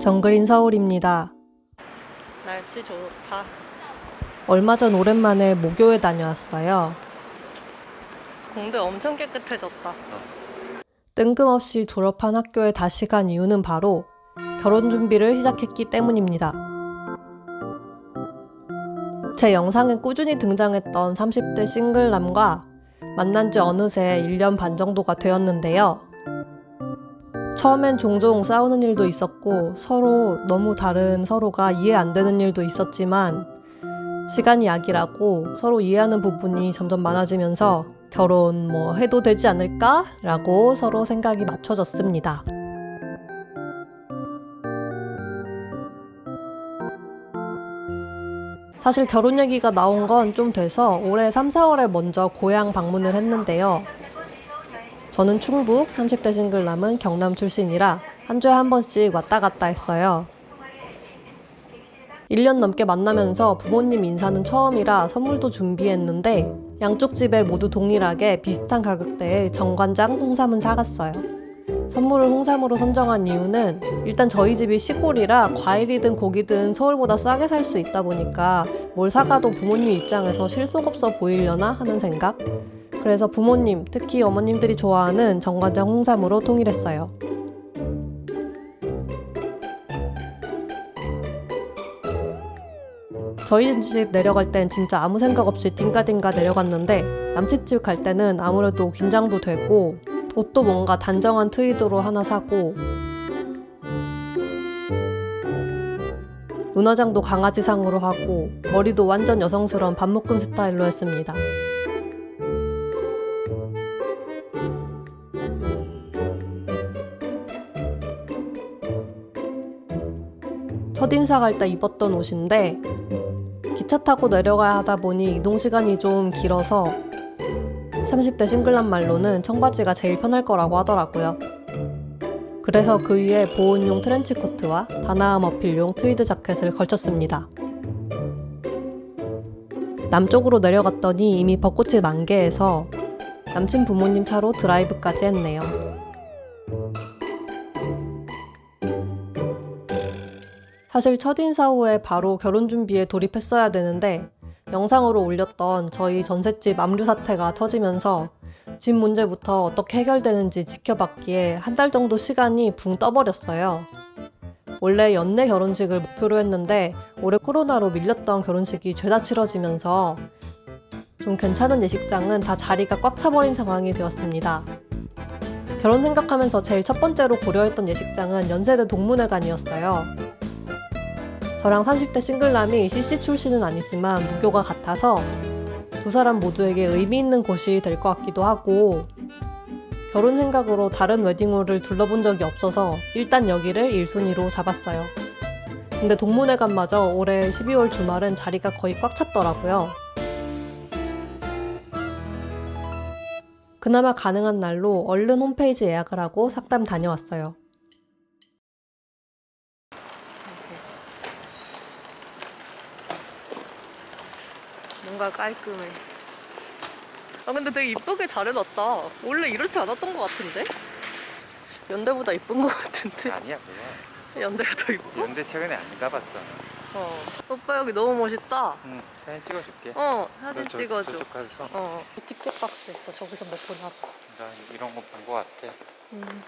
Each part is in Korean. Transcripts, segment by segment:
정글인 서울입니다. 날씨 좋다. 얼마 전 오랜만에 모교에 다녀왔어요. 공대 엄청 깨끗해졌다. 뜬금없이 졸업한 학교에 다시 간 이유는 바로 결혼 준비를 시작했기 때문입니다. 제 영상에 꾸준히 등장했던 30대 싱글남과 만난 지 어느새 1년 반 정도가 되었는데요. 처음엔 종종 싸우는 일도 있었고 서로 너무 다른 서로가 이해 안 되는 일도 있었지만 시간이 약이라고 서로 이해하는 부분이 점점 많아지면서 결혼 뭐 해도 되지 않을까 라고 서로 생각이 맞춰졌습니다. 사실 결혼 얘기가 나온 건 좀 돼서 올해 3, 4월에 먼저 고향 방문을 했는데요. 저는 충북, 30대 싱글 남은 경남 출신이라 한 주에 한 번씩 왔다 갔다 했어요. 1년 넘게 만나면서 부모님 인사는 처음이라 선물도 준비했는데 양쪽 집에 모두 동일하게 비슷한 가격대의 정관장 홍삼은 사갔어요. 선물을 홍삼으로 선정한 이유는 일단 저희 집이 시골이라 과일이든 고기든 서울보다 싸게 살 수 있다 보니까 뭘 사가도 부모님 입장에서 실속 없어 보이려나 하는 생각? 그래서 부모님, 특히 어머님들이 좋아하는 정관장 홍삼으로 통일했어요. 저희 집 내려갈 땐 진짜 아무 생각 없이 띵가띵가 내려갔는데 남친 집 갈 때는 아무래도 긴장도 되고 옷도 뭔가 단정한 트위드로 하나 사고 눈화장도 강아지상으로 하고 머리도 완전 여성스러운 반묶음 스타일로 했습니다. 첫 인사 갈 때 입었던 옷인데 기차 타고 내려가야 하다 보니 이동 시간이 좀 길어서 30대 싱글남 말로는 청바지가 제일 편할 거라고 하더라고요. 그래서 그 위에 보온용 트렌치 코트와 다나아 머필용 트위드 자켓을 걸쳤습니다. 남쪽으로 내려갔더니 이미 벚꽃이 만개해서 남친 부모님 차로 드라이브까지 했네요. 사실 첫 인사 후에 바로 결혼 준비에 돌입했어야 되는데 영상으로 올렸던 저희 전셋집 압류 사태가 터지면서 집 문제부터 어떻게 해결되는지 지켜봤기에 한 달 정도 시간이 붕 떠버렸어요. 원래 연내 결혼식을 목표로 했는데 올해 코로나로 밀렸던 결혼식이 죄다 치러지면서 좀 괜찮은 예식장은 다 자리가 꽉 차버린 상황이 되었습니다. 결혼 생각하면서 제일 첫 번째로 고려했던 예식장은 연세대 동문회관이었어요. 저랑 30대 싱글남이 CC 출신은 아니지만 무교가 같아서 두 사람 모두에게 의미 있는 곳이 될 것 같기도 하고 결혼 생각으로 다른 웨딩홀을 둘러본 적이 없어서 일단 여기를 1순위로 잡았어요. 근데 동문회관마저 올해 12월 주말은 자리가 거의 꽉 찼더라고요. 그나마 가능한 날로 얼른 홈페이지 예약을 하고 삭담 다녀왔어요. 뭔가 깔끔해. 아 근데 되게 이쁘게 잘 해놨다. 원래 이렇지 않았던 것 같은데? 연대보다 이쁜 것 같은데? 아니야 그거 연대가 더 이뻐? 연대 최근에 안 가봤잖아 어. 오빠 여기 너무 멋있다. 응 사진 찍어줄게 어 사진 너 저- 찍어줘. 저쪽 가서 어. 티켓 박스 있어. 저기서 먹고 나봐. 나 이런 거 본 거 같아 음.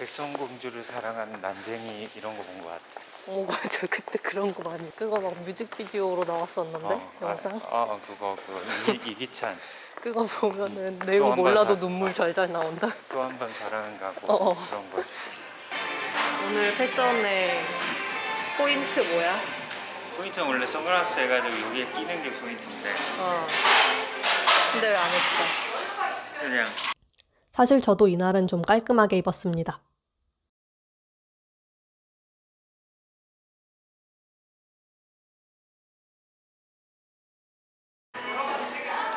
백성공주를 사랑하는 난쟁이 이런 거본거 같아 어 맞아. 그때 그런 거 많이. 그거 막 뮤직비디오로 나왔었는데 어, 영상. 아, 어 그거 그거 이, 이기찬 그거 보면은 또 내용 한번 몰라도 사- 눈물 잘잘 나온다. 또 한 번 사랑은 가고 어, 어. 그런 거 오늘 패션의 포인트 뭐야? 포인트는 원래 선글라스 해가지고 여기에 끼는 게 포인트인데 어. 근데 왜 안 했어? 그냥 사실 저도 이날은 좀 깔끔하게 입었습니다.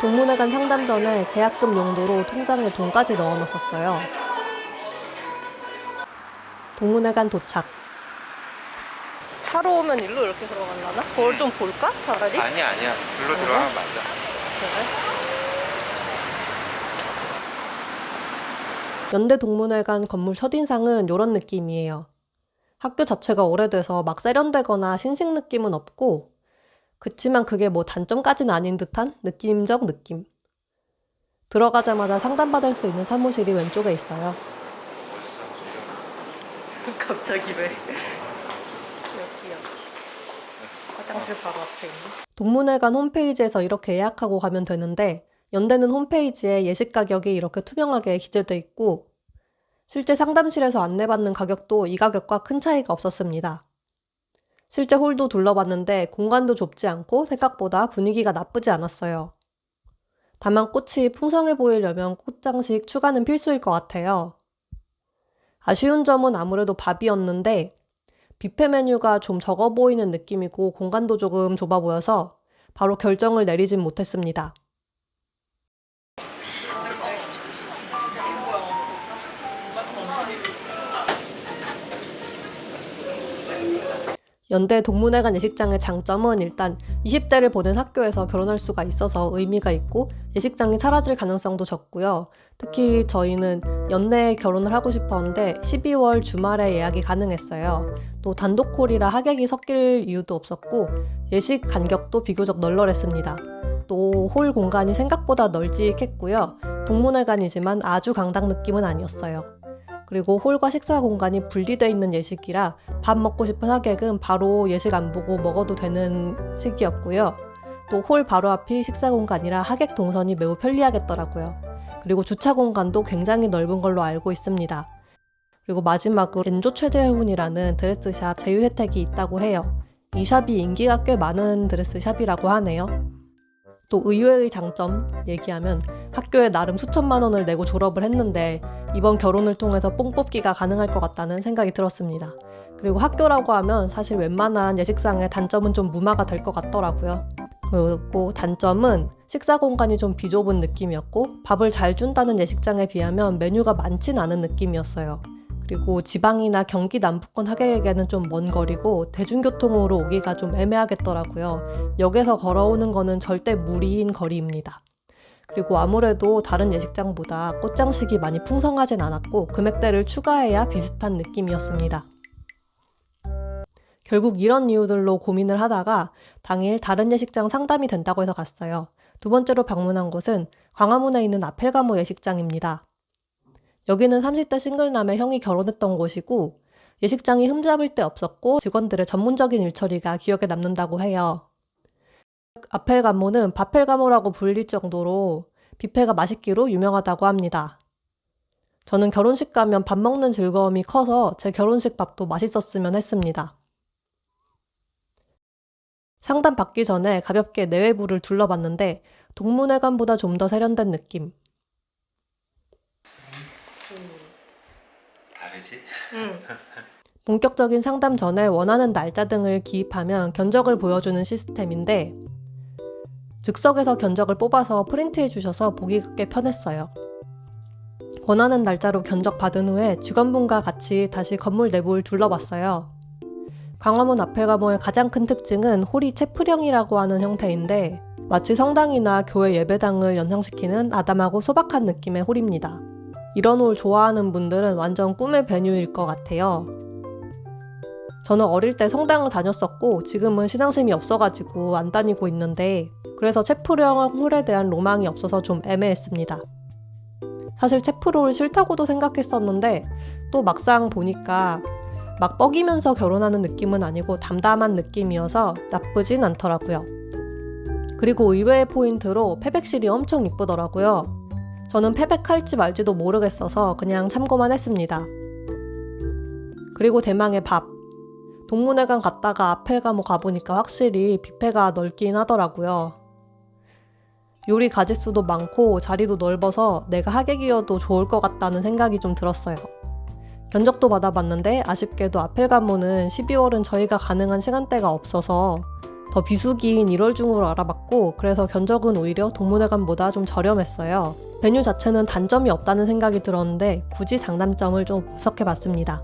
동문회관 상담 전에 계약금 용도로 통장에 돈까지 넣어 놨었어요. 동문회관 도착. 차로 오면 일로 이렇게 들어갈라나? 그걸 좀 볼까? 차라리? 아니야 아니야 글로 들어가면 맞아 그래? 연대 동문회관 건물 첫인상은 이런 느낌이에요. 학교 자체가 오래돼서 막 세련되거나 신식 느낌은 없고 그치만 그게 뭐 단점까지는 아닌 듯한 느낌적 느낌. 들어가자마자 상담받을 수 있는 사무실이 왼쪽에 있어요. 갑자기 왜? 여기요. 화장실 바로 앞에 있는. 동문회관 홈페이지에서 이렇게 예약하고 가면 되는데 연대는 홈페이지에 예식 가격이 이렇게 투명하게 기재돼 있고 실제 상담실에서 안내받는 가격도 이 가격과 큰 차이가 없었습니다. 실제 홀도 둘러봤는데 공간도 좁지 않고 생각보다 분위기가 나쁘지 않았어요. 다만 꽃이 풍성해 보이려면 꽃장식 추가는 필수일 것 같아요. 아쉬운 점은 아무래도 밥이었는데 뷔페 메뉴가 좀 적어 보이는 느낌이고 공간도 조금 좁아 보여서 바로 결정을 내리진 못했습니다. 연대 동문회관 예식장의 장점은 일단 20대를 보낸 학교에서 결혼할 수가 있어서 의미가 있고 예식장이 사라질 가능성도 적고요. 특히 저희는 연내에 결혼을 하고 싶었는데 12월 주말에 예약이 가능했어요. 또 단독홀이라 하객이 섞일 이유도 없었고 예식 간격도 비교적 널널했습니다. 또 홀 공간이 생각보다 널찍했고요. 동문회관이지만 아주 강당 느낌은 아니었어요. 그리고 홀과 식사 공간이 분리되어 있는 예식이라 밥 먹고 싶은 하객은 바로 예식 안 보고 먹어도 되는 시기였고요. 또 홀 바로 앞이 식사 공간이라 하객 동선이 매우 편리하겠더라고요. 그리고 주차 공간도 굉장히 넓은 걸로 알고 있습니다. 그리고 마지막으로 엔조 최재훈이라는 드레스샵 제휴 혜택이 있다고 해요. 이 샵이 인기가 꽤 많은 드레스샵이라고 하네요. 또 의외의 장점 얘기하면 학교에 나름 수천만 원을 내고 졸업을 했는데 이번 결혼을 통해서 뽕 뽑기가 가능할 것 같다는 생각이 들었습니다. 그리고 학교라고 하면 사실 웬만한 예식상의 단점은 좀 무마가 될 것 같더라고요. 그리고 단점은 식사 공간이 좀 비좁은 느낌이었고 밥을 잘 준다는 예식장에 비하면 메뉴가 많진 않은 느낌이었어요. 그리고 지방이나 경기 남부권 하객에게는 좀 먼 거리고 대중교통으로 오기가 좀 애매하겠더라고요. 역에서 걸어오는 거는 절대 무리인 거리입니다. 그리고 아무래도 다른 예식장보다 꽃장식이 많이 풍성하진 않았고 금액대를 추가해야 비슷한 느낌이었습니다. 결국 이런 이유들로 고민을 하다가 당일 다른 예식장 상담이 된다고 해서 갔어요. 두 번째로 방문한 곳은 광화문에 있는 아펠가모 예식장입니다. 여기는 30대 싱글남의 형이 결혼했던 곳이고 예식장이 흠잡을 데 없었고 직원들의 전문적인 일처리가 기억에 남는다고 해요. 아펠 가모는 바펠 가모라고 불릴 정도로 뷔페가 맛있기로 유명하다고 합니다. 저는 결혼식 가면 밥 먹는 즐거움이 커서 제 결혼식 밥도 맛있었으면 했습니다. 상담 받기 전에 가볍게 내외부를 둘러봤는데 동문회관보다 좀 더 세련된 느낌. 다르지? 응. 본격적인 상담 전에 원하는 날짜 등을 기입하면 견적을 보여주는 시스템인데 즉석에서 견적을 뽑아서 프린트해 주셔서 보기 꽤 편했어요. 원하는 날짜로 견적 받은 후에 직원분과 같이 다시 건물 내부를 둘러봤어요. 광화문 아펠가모의 가장 큰 특징은 홀이 채플형이라고 하는 형태인데 마치 성당이나 교회 예배당을 연상시키는 아담하고 소박한 느낌의 홀입니다. 이런 홀 좋아하는 분들은 완전 꿈의 베뉴일 것 같아요. 저는 어릴 때 성당을 다녔었고 지금은 신앙심이 없어가지고 안 다니고 있는데 그래서 채플형 홀에 대한 로망이 없어서 좀 애매했습니다. 사실 채플홀 싫다고도 생각했었는데 또 막상 보니까 막 뻐기면서 결혼하는 느낌은 아니고 담담한 느낌이어서 나쁘진 않더라고요. 그리고 의외의 포인트로 패백실이 엄청 이쁘더라고요. 저는 패백할지 말지도 모르겠어서 그냥 참고만 했습니다. 그리고 대망의 밥. 동문회관 갔다가 아펠가모 가보니까 확실히 뷔페가 넓긴 하더라고요. 요리 가짓수도 많고 자리도 넓어서 내가 하객이어도 좋을 것 같다는 생각이 좀 들었어요. 견적도 받아봤는데 아쉽게도 아펠가모는 12월은 저희가 가능한 시간대가 없어서 더 비수기인 1월 중으로 알아봤고 그래서 견적은 오히려 동문회관보다 좀 저렴했어요. 메뉴 자체는 단점이 없다는 생각이 들었는데 굳이 장단점을 좀 분석해 봤습니다.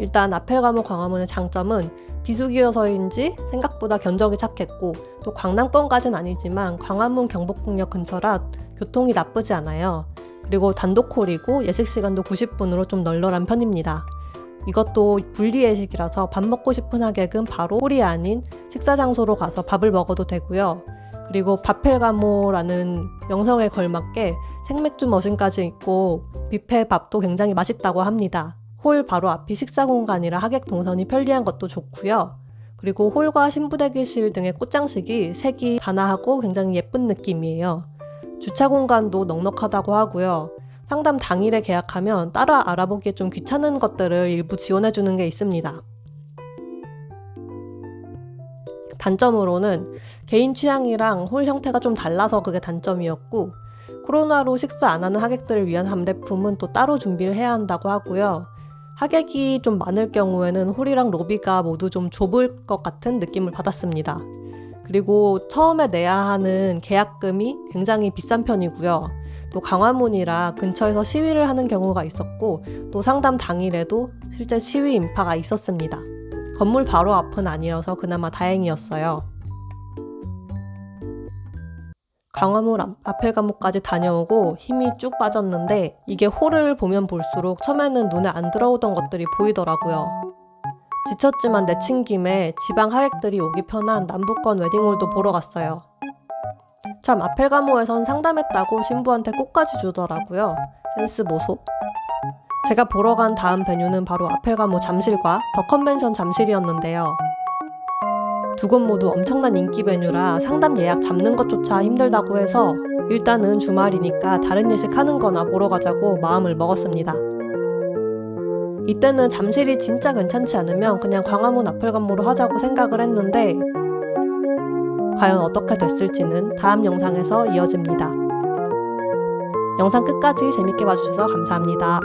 일단 아펠가모 광화문의 장점은 비수기여서인지 생각보다 견적이 착했고 또 광남권까진 아니지만 광화문 경복궁역 근처라 교통이 나쁘지 않아요. 그리고 단독 홀이고 예식 시간도 90분으로 좀 널널한 편입니다. 이것도 분리예식이라서 밥 먹고 싶은 하객은 바로 홀이 아닌 식사 장소로 가서 밥을 먹어도 되고요. 그리고 바펠가모라는 명성에 걸맞게 생맥주 머신까지 있고 뷔페 밥도 굉장히 맛있다고 합니다. 홀 바로 앞이 식사 공간이라 하객 동선이 편리한 것도 좋고요. 그리고 홀과 신부대기실 등의 꽃장식이 색이 단아하고 굉장히 예쁜 느낌이에요. 주차 공간도 넉넉하다고 하고요. 상담 당일에 계약하면 따라 알아보기에 좀 귀찮은 것들을 일부 지원해주는 게 있습니다. 단점으로는 개인 취향이랑 홀 형태가 좀 달라서 그게 단점이었고 코로나로 식사 안 하는 하객들을 위한 함례품은 또 따로 준비를 해야 한다고 하고요. 하객이 좀 많을 경우에는 홀이랑 로비가 모두 좀 좁을 것 같은 느낌을 받았습니다. 그리고 처음에 내야 하는 계약금이 굉장히 비싼 편이고요. 또 강화문이라 근처에서 시위를 하는 경우가 있었고 또 상담 당일에도 실제 시위 인파가 있었습니다. 건물 바로 앞은 아니어서 그나마 다행이었어요. 강화문 앞- 아펠 감옥까지 다녀오고 힘이 쭉 빠졌는데 이게 홀을 보면 볼수록 처음에는 눈에 안 들어오던 것들이 보이더라고요. 지쳤지만 내친 김에 지방 하객들이 오기 편한 남부권 웨딩홀도 보러 갔어요. 참 아펠가모에선 상담했다고 신부한테 꽃까지 주더라고요. 센스 보소. 제가 보러 간 다음 베뉴는 바로 아펠가모 잠실과 더 컨벤션 잠실이었는데요. 두 곳 모두 엄청난 인기 베뉴라 상담 예약 잡는 것조차 힘들다고 해서 일단은 주말이니까 다른 예식 하는 거나 보러 가자고 마음을 먹었습니다. 이때는 잠실이 진짜 괜찮지 않으면 그냥 광화문 아펠감모로 하자고 생각을 했는데 과연 어떻게 됐을지는 다음 영상에서 이어집니다. 영상 끝까지 재밌게 봐주셔서 감사합니다.